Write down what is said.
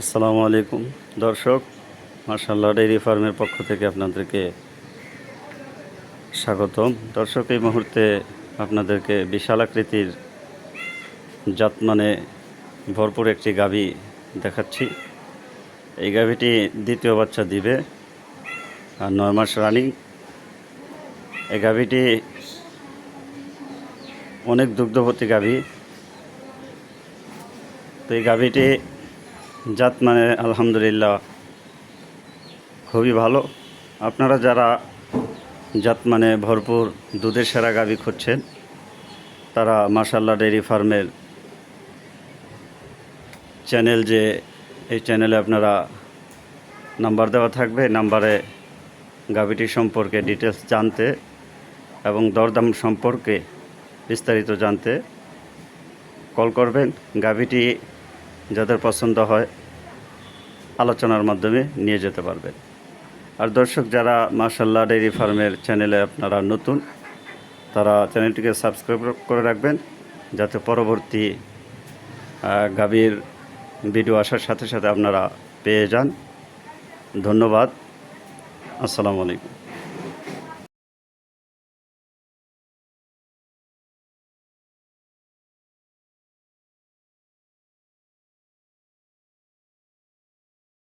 আসসালামু আলাইকুম। দর্শক মার্শাল্লাহ ডেইরি ফার্মের পক্ষ থেকে আপনাদেরকে স্বাগতম। দর্শক, এই মুহূর্তে আপনাদেরকে বিশাল আকৃতির যত্নে ভরপুর একটি গাভী দেখাচ্ছি। এই গাভীটি দ্বিতীয় বাচ্চা দিবে আর নয় মাস রানিং। এই গাভীটি অনেক দুগ্ধবতী গাভী। তো এই গাভীটি জাত মানে আলহামদুলিল্লাহ খুবই ভালো। আপনারা যারা জাত মানে ভরপুর দুধের সেরা গাভী খুঁজছেন, তারা মার্শাল্লাহ ডেয়ারি ফার্মের চ্যানেল যে, এই চ্যানেলে আপনারা নাম্বার দেওয়া থাকবে। নাম্বারে গাভীটি সম্পর্কে ডিটেলস জানতে এবং দরদাম সম্পর্কে বিস্তারিত জানতে কল করবেন। গাভীটি যাদের পছন্দ হয় আলোচনার মাধ্যমে নিয়ে যেতে পারবেন। আর দর্শক যারা মার্শাল্লাহ ডেইরি ফার্মের চ্যানেলে আপনারা নতুন, তারা চ্যানেলটিকে সাবস্ক্রাইব করে রাখবেন, যাতে পরবর্তী গাভীর ভিডিও আসার সাথে সাথে আপনারা পেয়ে যান। ধন্যবাদ। আসসালামু আলাইকুম।